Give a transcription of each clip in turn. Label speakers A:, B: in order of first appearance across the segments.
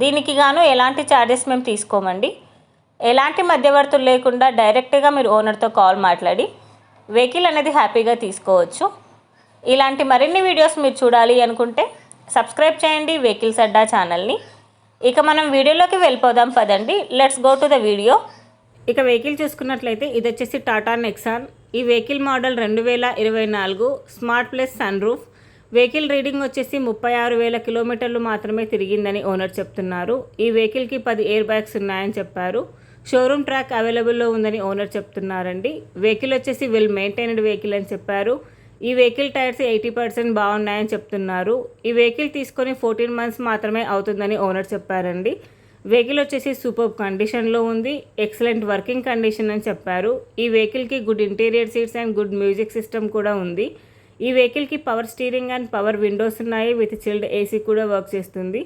A: దీనికి గాను ఎలాంటి ఛార్జెస్ మేము తీసుకోమండి. ఎలాంటి మధ్యవర్తులు లేకుండా డైరెక్ట్గా మీరు ఓనర్తో కాల్ మాట్లాడి వెహికల్ అనేది హ్యాపీగా తీసుకోవచ్చు. ఇలాంటి మరిన్ని వీడియోస్ మీరు చూడాలి అనుకుంటే సబ్స్క్రైబ్ చేయండి వెహికల్స్ అడ్డా ఛానల్ని ఇక మనం వీడియోలోకి వెళ్ళిపోదాం పదండి. Let's go to the video
B: ఇక వెహికల్ చూసుకున్నట్లయితే ఇది వచ్చేసి టాటా నెక్సాన్ ఈ వెహికల్ మోడల్ రెండు వేల ఇరవై నాలుగు smart plus sunroof vehicle reading వచ్చేసి ముప్పై ఆరు వేల కిలోమీటర్లు మాత్రమే తిరిగిందని ఓనర్ చెప్తున్నారు. ఈ వెహికల్కి పది ఎయిర్ బ్యాగ్స్ ఉన్నాయని చెప్పారు. షోరూమ్ ట్రాక్ అవైలబుల్లో ఉందని ఓనర్ చెప్తున్నారండి. వెహికల్ వచ్చేసి వెల్ మెయింటైన్డ్ వెహికల్ అని చెప్పారు. ఈ వెహికల్ టైర్స్ ఎయిటీ పర్సెంట్ బాగున్నాయని చెప్తున్నారు. ఈ వెహికల్ తీసుకొని ఫోర్టీన్ మంత్స్ మాత్రమే అవుతుందని ఓనర్ చెప్పారండి. వెహికల్ వచ్చేసి సూపర్ కండిషన్లో ఉంది. ఎక్సలెంట్ వర్కింగ్ కండిషన్ అని చెప్పారు. ఈ వెహికల్కి good interior seats and good music system కూడా ఉంది. ఈ వెహికల్కి power steering and power windows ఉన్నాయి. విత్ చిల్డ్ ఏసీ కూడా వర్క్ చేస్తుంది.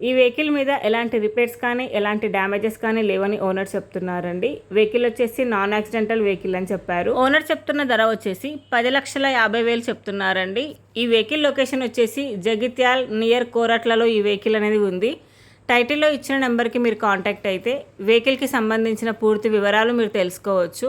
B: ఈ వెహికల్ మీద ఎలాంటి రిపేర్స్ కానీ ఎలాంటి డ్యామేజెస్ కానీ లేవని ఓనర్ చెప్తున్నారండి. వెహికల్ వచ్చేసి నాన్ యాక్సిడెంటల్ వెహికల్ అని చెప్పారు. ఓనర్ చెప్తున్న ధర వచ్చేసి పది లక్షల యాభై వేలు చెప్తున్నారండి. ఈ వెహికల్ లొకేషన్ వచ్చేసి జగిత్యాల్ నియర్ కోరట్లలో ఈ వెహికల్ అనేది ఉంది. టైటిల్లో ఇచ్చిన నెంబర్కి మీరు కాంటాక్ట్ అయితే వెహికల్కి సంబంధించిన పూర్తి వివరాలు మీరు తెలుసుకోవచ్చు.